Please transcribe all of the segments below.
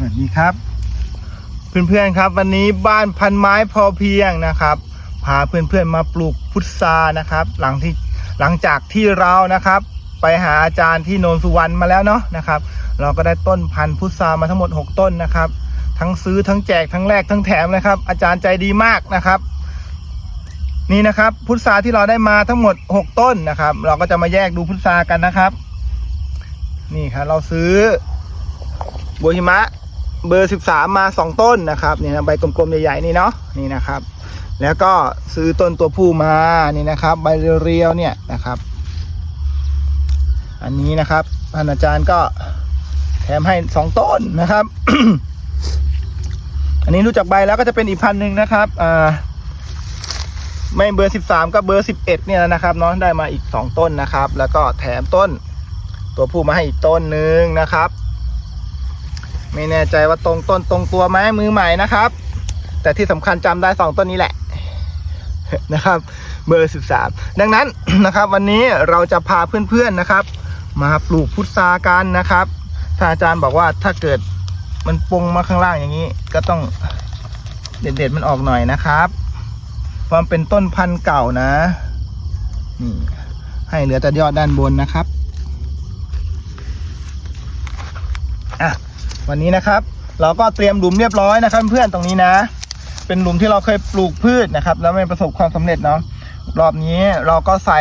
สวัสดีครับ เพื่อนๆครับ วันนี้บ้านพันไม้พอเพียงนะครับ พาเพื่อนๆมาปลูกพุทรานะครับ หลังที่หลังจากที่เรานะครับ ไปหาอาจารย์ที่โนนสุวรรณมาแล้วเนาะนะครับ เราก็ได้ต้นพันธุ์พุทรามาทั้งหมด 6 ต้นนะครับ ทั้งซื้อทั้งแจกทั้งแลกทั้งแถมเลยครับ อาจารย์ใจดีมากนะครับนี่นะครับพุทราที่เราได้มาทั้งหมด 6 ต้นนะครับ เราก็จะมาแยกดูพุทรากันนะครับ นี่ครับเราซื้อบัวหิมะ เบอร์ 13 มา 2 ต้นนะครับเนี่นะใบกลมๆใหญ่ๆนี่เนาะนี่นะครับ แล้วก็ซื้อต้นตัวผู้มานี่นะครับ ใบเรียวๆเนี่ยนะครับ อันนี้นะครับท่านอาจารย์ก็แถมให้ 2 ต้นนะครับ อันนี้รู้จักใบแล้วก็จะเป็นอีกพันหนึ่งนะครับอ่าไม่เบอร์ 13 ก็เบอร์ 11 เนี่ยนะครับเนาะได้มาอีก 2 ต้นนะครับ แล้วก็แถมต้น ตัวผู้มาให้อีกต้นหนึ่งนะครับ ไม่แน่ใจว่าตรงต้นตรงตัวไหมมือใหม่นะครับ แต่ที่สำคัญจำได้สองต้นนี้แหละนะครับเบอร์สิบสามดังนั้นนะครับ วันนี้เราจะพาเพื่อนๆนะครับ มาปลูกพุทรากันนะครับท่านอาจารย์บอกว่าถ้าเกิดมันปงมาข้างล่างอย่างนี้ ก็ต้องเด็ดๆมันออกหน่อยนะครับเพราะมันเป็นต้นพันธุ์เก่านะนี่ให้เหลือแต่ยอดด้านบนนะครับอะ วันนี้นะครับ เราก็เตรียมหลุมเรียบร้อยนะครับ เพื่อนตรงนี้นะ เป็นหลุมที่เราเคยปลูกพืชนะครับ แล้วไม่ประสบความสำเร็จเนาะรอบนี้เราก็ใส่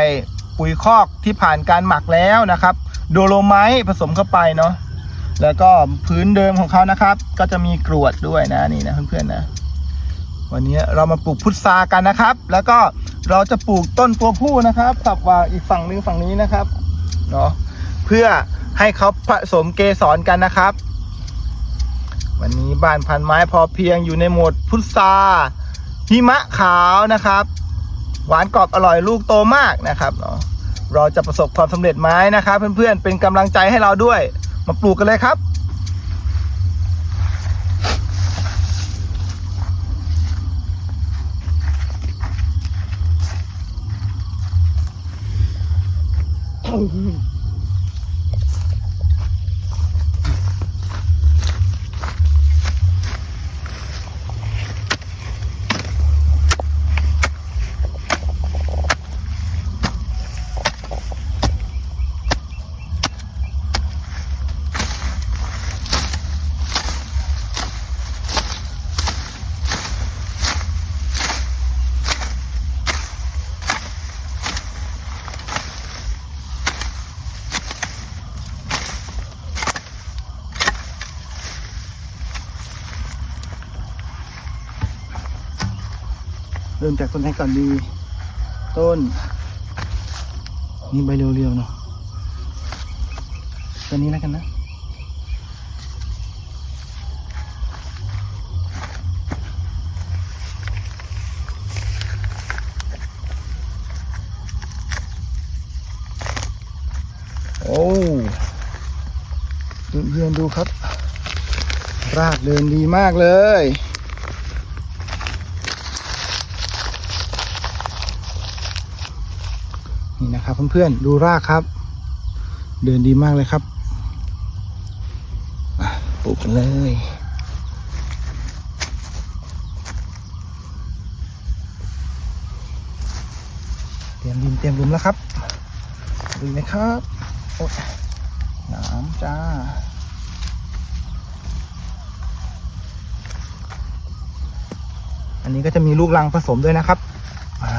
ปุ๋ยคอกที่ผ่านการหมักแล้วนะครับโดโลไมต์ผสมเข้าไปเนาะแล้วก็พื้นเดิมของเขานะครับ ก็จะมีกรวดด้วยนะนี่นะเพื่อนๆนะ วันนี้เรามาปลูกพุทรากันนะครับ แล้วก็เราจะปลูกต้นตัวผู้นะครับสับว่าอีกฝั่งหนึ่งฝั่งนี้นะครับเนาะเพื่อให้เขาผสมเกสรกันนะครับ วันนี้บ้านพันไม้พอเพียงอยู่ในโหมดพุทราหิมะขาวนะครับ หวานกรอบอร่อยลูกโตมากนะครับเนาะเราจะประสบความสำเร็จไหมนะครับ เพื่อนๆเป็นกำลังใจให้เราด้วย มาปลูกกันเลยครับ เริ่มจากต้นไหนก่อนดี ต้น นี่ใบเรียวๆเนาะต้นนี้แล้วกันนะโอ้เพื่อนๆดูครับ รากเดินดีมากเลย นี่นะครับเพื่อนๆดูรากครับ เดินดีมากเลยครับปลูกกันเลยเตรียมดินเตรียมลุมแล้วครับดูนะครับโอ้ยน้ำจ้าอันนี้ก็จะมีลูกรังผสมด้วยนะครับ อ่า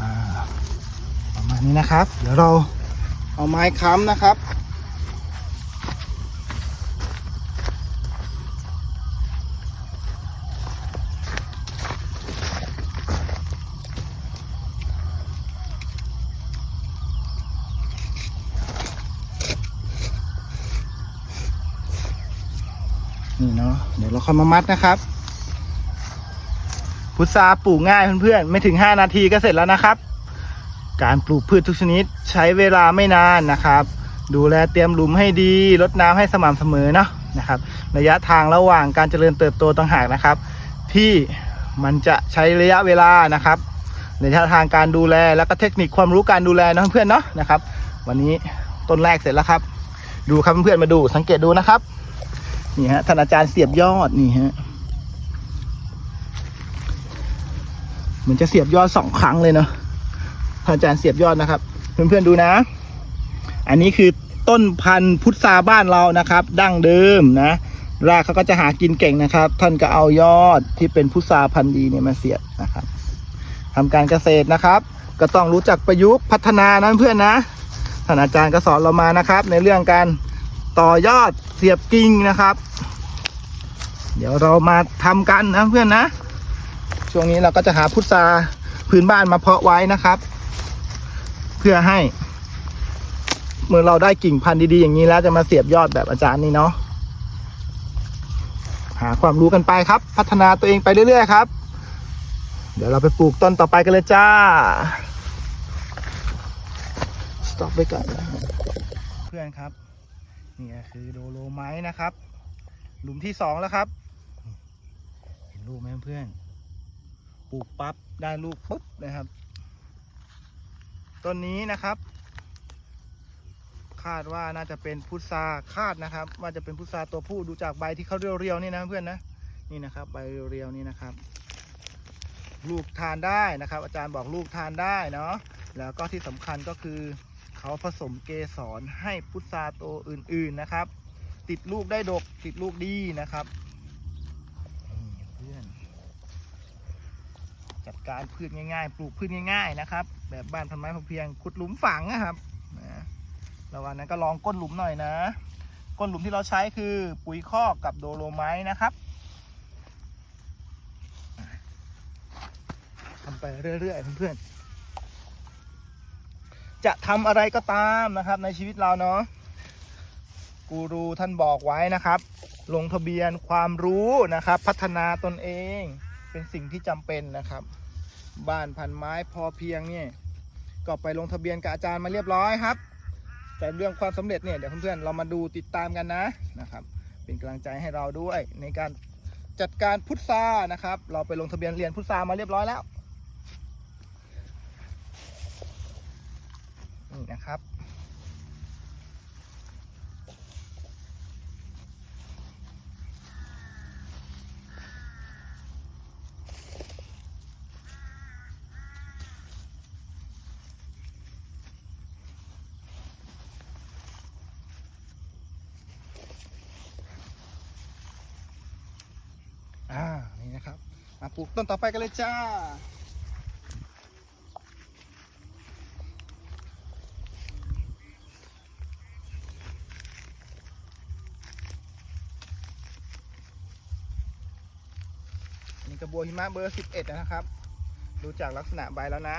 อ่าประมาณ นี้นะครับ เดี๋ยวเราเอาไม้ค้ำนะครับ นี่เนาะเดี๋ยวเราค่อยมามัดนะครับพุทราปลูกง่ายเพื่อนๆ ไม่ถึง 5 นาทีก็เสร็จแล้วนะครับ การปลูกพืชทุกชนิดใช้เวลาไม่นานนะครับ ดูแลเตรียมหลุมให้ดีรดน้ำให้สม่ำเสมอเนาะนะครับ ระยะทางระหว่างการเจริญเติบโตต่างหากนะครับ ที่มันจะใช้ระยะเวลานะครับระยะทางการดูแลแล้วก็เทคนิคความรู้การดูแลนะเพื่อนเนาะนะครับ วันนี้ต้นแรกเสร็จแล้วครับ ดูครับเพื่อนมาดูสังเกตดูนะครับนี่ฮะท่านอาจารย์เสียบยอดนี่ฮะเหมือนจะเสียบยอดสองครั้งเลยเนาะ ท่านอาจารย์เสียบยอดนะครับ เพื่อนๆดูนะ อันนี้คือต้นพันธุ์พุทราบ้านเรานะครับ ดั้งเดิมนะ รากเขาก็จะหากินเก่งนะครับ ท่านก็เอายอดที่เป็นพุทราพันธุ์ดีเนี่ยมาเสียบนะครับทำการเกษตรนะครับ ก็ต้องรู้จักประยุกต์พัฒนานะเพื่อนนะท่านอาจารย์ก็สอนเรามานะครับ ในเรื่องการต่อยอดเสียบกิ่งนะครับ เดี๋ยวเรามาทำกันนะเพื่อนนะ ช่วงนี้เราก็จะหาพุทราพื้นบ้านมาเพาะไว้นะครับ เพื่อให้ เมื่อเราได้กิ่งพันธุ์ดีๆอย่างนี้แล้วจะมาเสียบยอดแบบอาจารย์นี่เนาะหาความรู้กันไปครับ พัฒนาตัวเองไปเรื่อยๆครับ เดี๋ยวเราไปปลูกต้นต่อไปกันเลยจ้าสต็อปไปก่อนนะเพื่อนครับนี่คือโดโลไมต์นะครับ หลุมที่สองแล้วครับเห็นลูกไหมเพื่อนปลูกปั๊บได้ลูกปุ๊บนะครับ ต้นนี้นะครับ คาดว่าน่าจะเป็นพุทราคาดนะครับ ว่าจะเป็นพุทราตัวผู้ดูจากใบที่เขาเรียวๆนี่นะเพื่อนนะนี่นะครับ ใบเรียวๆนี่นะครับ ลูกทานได้นะครับ อาจารย์บอกลูกทานได้เนาะแล้วก็ที่สำคัญก็คือเขาผสมเกสรให้พุทราตัวอื่น ๆนะครับ ติดลูกได้ดกติดลูกดีนะครับนี่เพื่อน จัด การพืชง่าย ๆ ปลูกพืชง่าย ๆ นะครับ แบบบ้านพันไม้พอเพียงขุดหลุมฝังนะครับนะระหว่างนั้นก็ลองก้นหลุมหน่อยนะ ก้นหลุมที่เราใช้คือปุ๋ยคอกกับโดโลไมต์นะครับทำไปเรื่อยๆเพื่อนๆจะทำอะไรก็ตามนะครับในชีวิตเราเนาะกูรูท่านบอกไว้นะครับ ลงทะเบียนความรู้นะครับ พัฒนาตนเองเป็นสิ่งที่จำเป็นนะครับ บ้านพันไม้พอเพียงเนี่ยก็ไปลงทะเบียนกับอาจารย์มาเรียบร้อยครับ แต่เรื่องความสำเร็จเนี่ยเดี๋ยวเพื่อนๆเรามาดูติดตามกันนะนะครับ เป็นกำลังใจให้เราด้วยในการจัดการพุทรานะครับ เราไปลงทะเบียนเรียนพุทรามาเรียบร้อยแล้วนี่นะครับ อ่า นี่นะครับ มาปลูกต้นต่อไปกันเลยจ้า นี่กระบัวหิมะเบอร์ 11 นะครับ ดูจากลักษณะใบแล้วนะ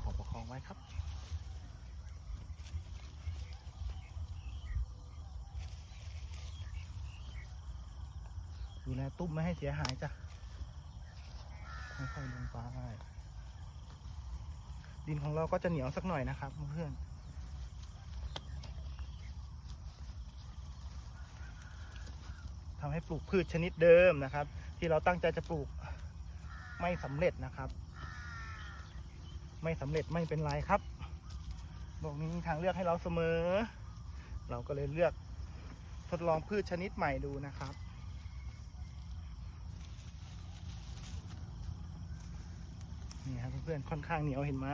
ขอประคองไว้ครับ ดูแลตุ้มไม่ให้ เสียหายจ้ะค่อยๆลงไปดินของเราก็จะเหนียวสักหน่อยนะครับเพื่อนทำให้ปลูกพืชชนิดเดิมนะครับ ที่เราตั้งใจจะปลูกไม่สำเร็จนะครับ ไม่สำเร็จไม่เป็นไรครับโลกนี้มีทางเลือกให้เราเสมอ เราก็เลยเลือกทดลองพืชชนิดใหม่ดูนะครับ นี่ครับ เพื่อนๆค่อนข้างเหนียวเห็นไหม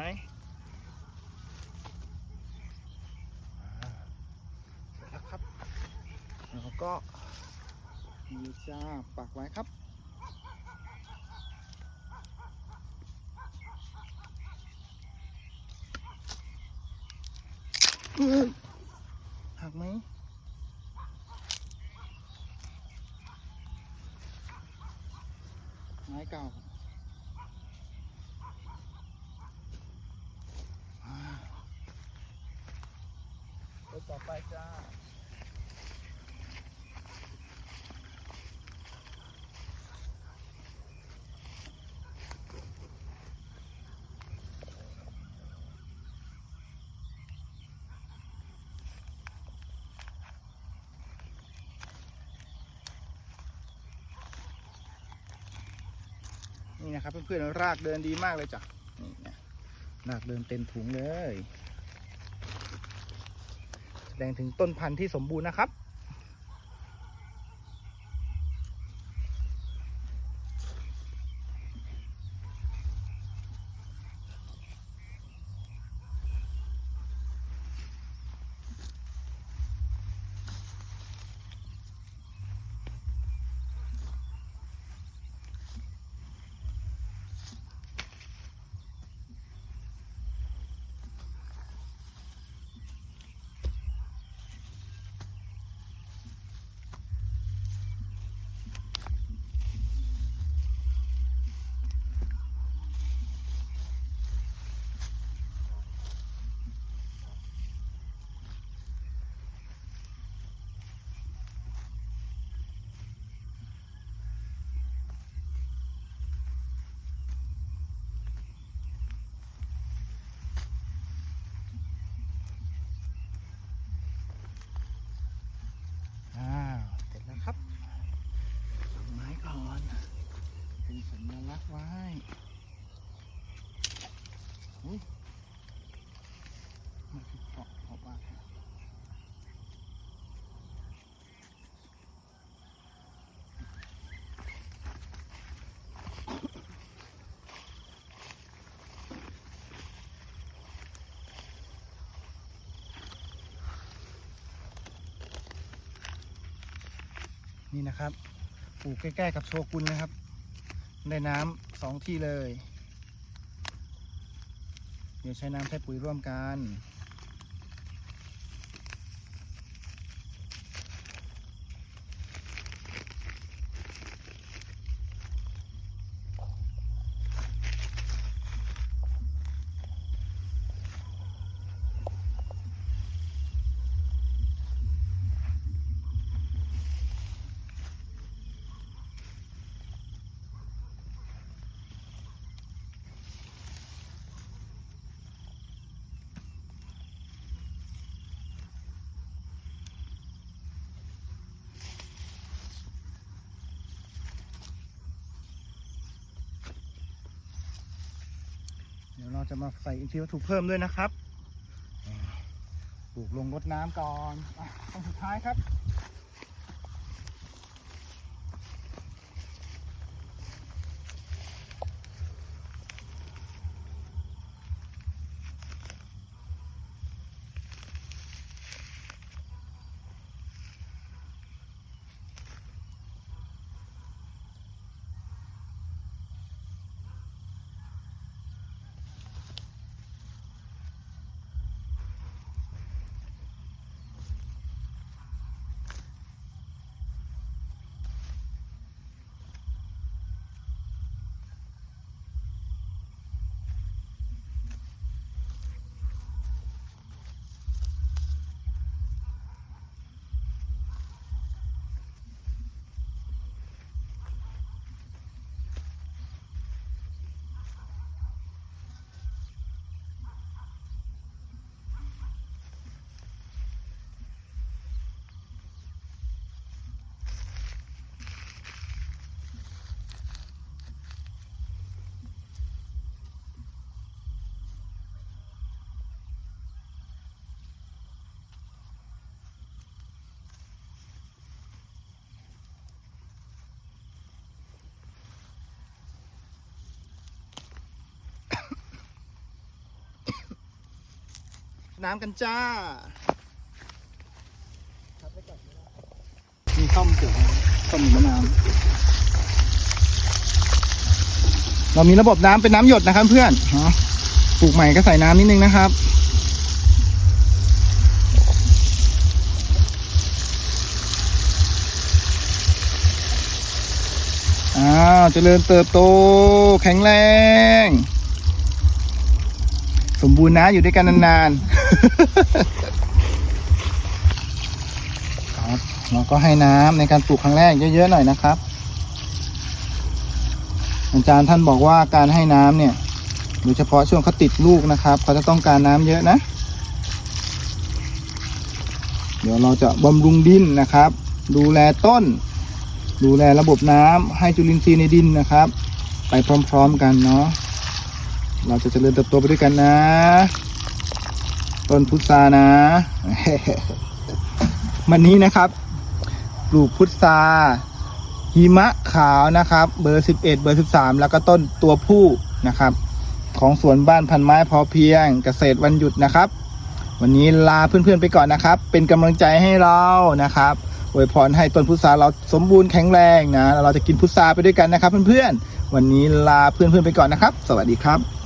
เสร็จแล้วครับเราก็มีจ้าปักไว้ครับอืมยหักไหม ไม้เก่าอ่า ต่อไปจ้านี่นะครับเพื่อนๆรากเดินดีมากเลยจ้ะนี่นะรากเดินเต็มถุงเลย แสดงถึงต้นพันธุ์ที่สมบูรณ์นะครับ อ้าวเสร็จแล้วครับดอกไม้ก่อน เป็นสัญลักษณ์ไว้อุ๊ยมันคือเกาะเกาะว่า นี่นะครับปลูกใกล้ๆกับโชกุนนะครับ ได้น้ำสองที่เลย เดี๋ยวใช้น้ำใช้ปุ๋ยร่วมกัน เราจะมาใส่อินทรีย์วัตถุเพิ่มด้วยนะครับปลูกลงรดน้ำก่อนอะต้นสุดท้ายครับ น้ำกันจ้ามีซ่อมปลูกซ่อมมะนาวเรามีระบบน้ำเป็นน้ำหยดนะครับเพื่อนเนาะปลูกใหม่ก็ใส่น้ำนิดนึงนะครับอ้าวเจริญเติบโต แข็งแรง สมบูรณ์นะอยู่ด้วยกันนานๆ เราก็ให้น้ำในการปลูกครั้งแรกเยอะๆหน่อยนะครับ อาจารย์ท่านบอกว่าการให้น้ำเนี่ยโดยเฉพาะช่วงเขาติดลูกนะครับเขาจะต้องการน้ำเยอะนะ เดี๋ยวเราจะบำรุงดินนะครับ ดูแลต้น ดูแลระบบน้ำให้จุลินทรีย์ในดินนะครับ ไปพร้อมๆกันเนาะเราจะเจริญเติบโตไปด้วยกันนะ ต้นพุทรานะ วันนี้นะครับ ปลูกพุทราหิมะขาวนะครับ เบอร์ 11 เบอร์ 13 แล้วก็ต้นตัวผู้นะครับ ของสวนบ้านพันไม้พอเพียงเกษตรวันหยุดนะครับ วันนี้ลาเพื่อนๆไปก่อนนะครับ เป็นกำลังใจให้เรานะครับอวยพรให้ต้นพุทราเราสมบูรณ์แข็งแรงนะเราจะกินพุทราไปด้วยกันนะครับ เพื่อนๆวันนี้ลาเพื่อนๆไปก่อนนะครับ สวัสดีครับ